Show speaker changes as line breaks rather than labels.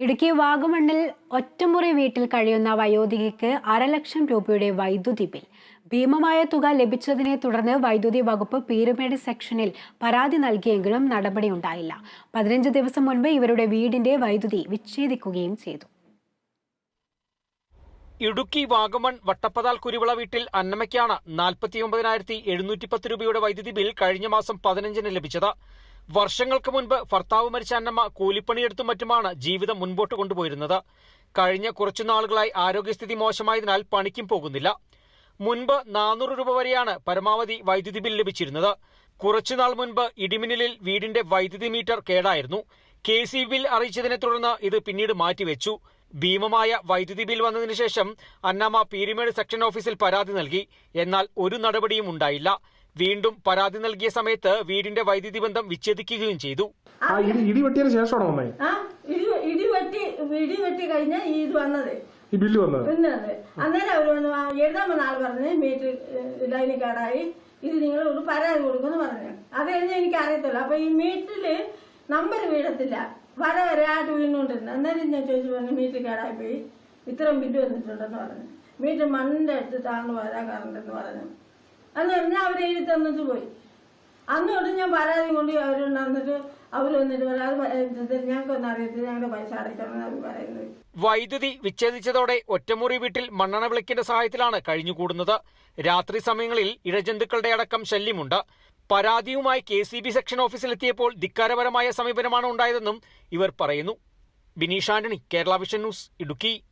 ഇടുക്കി വാഗമണ്ണിൽ ഒറ്റമുറി വീട്ടിൽ കഴിയുന്ന വയോധികയ്ക്ക് അരലക്ഷം രൂപയുടെ വൈദ്യുതി ബിൽ. ഭീമമായ തുക ലഭിച്ചതിനെ തുടർന്ന് വൈദ്യുതി വകുപ്പ് പീരുമേട് സെക്ഷനിൽ പരാതി നൽകിയെങ്കിലും നടപടിയുണ്ടായില്ല പതിനഞ്ച് ദിവസം മുൻപ് ഇവരുടെ വീടിന്റെ വൈദ്യുതി വിച്ഛേദിക്കുകയും ചെയ്തു.
ഇടുക്കി വാഗമൺ വട്ടപ്പതാൽ കുരുവിള വീട്ടിൽ അന്നമ്മയ്ക്കാണ് നാൽപ്പത്തിയൊമ്പതിനായിരത്തി എഴുന്നൂറ്റി പത്ത് രൂപയുടെ വൈദ്യുതി ബിൽ കഴിഞ്ഞ മാസം പതിനഞ്ചിന് ലഭിച്ചത്. വർഷങ്ങൾക്ക് മുൻപ് ഭർത്താവ് മരിച്ച അന്നമ്മ കൂലിപ്പണിയെടുത്തും മറ്റുമാണ് ജീവിതം മുൻപോട്ട് കൊണ്ടുപോയിരുന്നത്. കഴിഞ്ഞ കുറച്ചു നാളുകളായി ആരോഗ്യസ്ഥിതി മോശമായതിനാൽ പണിക്കും പോകുന്നില്ല. മുൻപ് നാനൂറ് രൂപ വരെയാണ് പരമാവധി വൈദ്യുതി ബിൽ ലഭിച്ചിരുന്നത്. കുറച്ചുനാൾ മുൻപ് ഇടിമിന്നലിൽ വീടിന്റെ വൈദ്യുതി മീറ്റർ കേടായിരുന്നു. കെ സി ബിൽ അറിയിച്ചതിനെ തുടർന്ന് ഇത് പിന്നീട് മാറ്റിവെച്ചു. ഭീമമായ വൈദ്യുതി ബിൽ വന്നതിന് ശേഷം അന്നമ്മ പീരിമേട് സെക്ഷൻ ഓഫീസിൽ പരാതി നൽകി. എന്നാൽ ഒരു നടപടിയും ഉണ്ടായില്ല. വീണ്ടും പരാതി നൽകിയ സമയത്ത് വീടിന്റെ വൈദ്യുതി ബന്ധം വിച്ഛേദിക്കുകയും ചെയ്തു.
ആ ഇടി വെട്ടിയതിന് ശേഷമാണോ വന്നേ?
ആ ഇടി വെട്ടി ഇടി വെട്ടി കഴിഞ്ഞാൽ ഈ ഇത് വന്നത്.
ഈ ബില്ല് വന്നത്.
പിന്നെ അത് അന്നേരം അവർ വന്നു എഴുതാൻ വന്ന ആൾ പറഞ്ഞ് മീറ്റർ ലൈനിൽ കേടായി ഇത് നിങ്ങൾ ഒരു പരാതി കൊടുക്കുമെന്ന് പറഞ്ഞു. അത് കഴിഞ്ഞ് എനിക്ക് അറിയത്തില്ല. അപ്പൊ ഈ മീറ്ററിൽ നമ്പർ വീഴത്തില്ല. വര വരെയായിട്ട് വീണുകൊണ്ടിരുന്നു. അന്നേരം ഞാൻ ചോദിച്ചു പറഞ്ഞു മീറ്റർ കേടായി പോയി. ഇത്രയും ബില്ല് വന്നിട്ടുണ്ടെന്ന് പറഞ്ഞു. മീറ്റർ മണ്ണിന്റെ അടുത്ത് താഴ്ന്നു വരാൻ കറണ്ട് എന്ന് പറഞ്ഞു. അന്ന് പറഞ്ഞാൽ അവർ എഴുതി തന്നിട്ട് പോയി. അന്ന് തൊട്ട് ഞാൻ പരാതി കൊണ്ട് വന്നിട്ട് പരാതി പൈസ
വൈദ്യുതി വിച്ഛേദിച്ചതോടെ ഒറ്റമുറി വീട്ടിൽ മണ്ണെണ്ണ വിളക്കിന്റെ സഹായത്തിലാണ് കഴിഞ്ഞുകൂടുന്നത്. രാത്രി സമയങ്ങളിൽ ഇഴജന്തുക്കളുടെ അടക്കം ശല്യമുണ്ട്. പരാതിയുമായി കെ സി ബി സെക്ഷൻ ഓഫീസിലെത്തിയപ്പോൾ ധിക്കാരപരമായ സമീപനമാണ് ഉണ്ടായതെന്നും ഇവർ പറയുന്നു. Bineesh Antony Kerala vision news Idukki.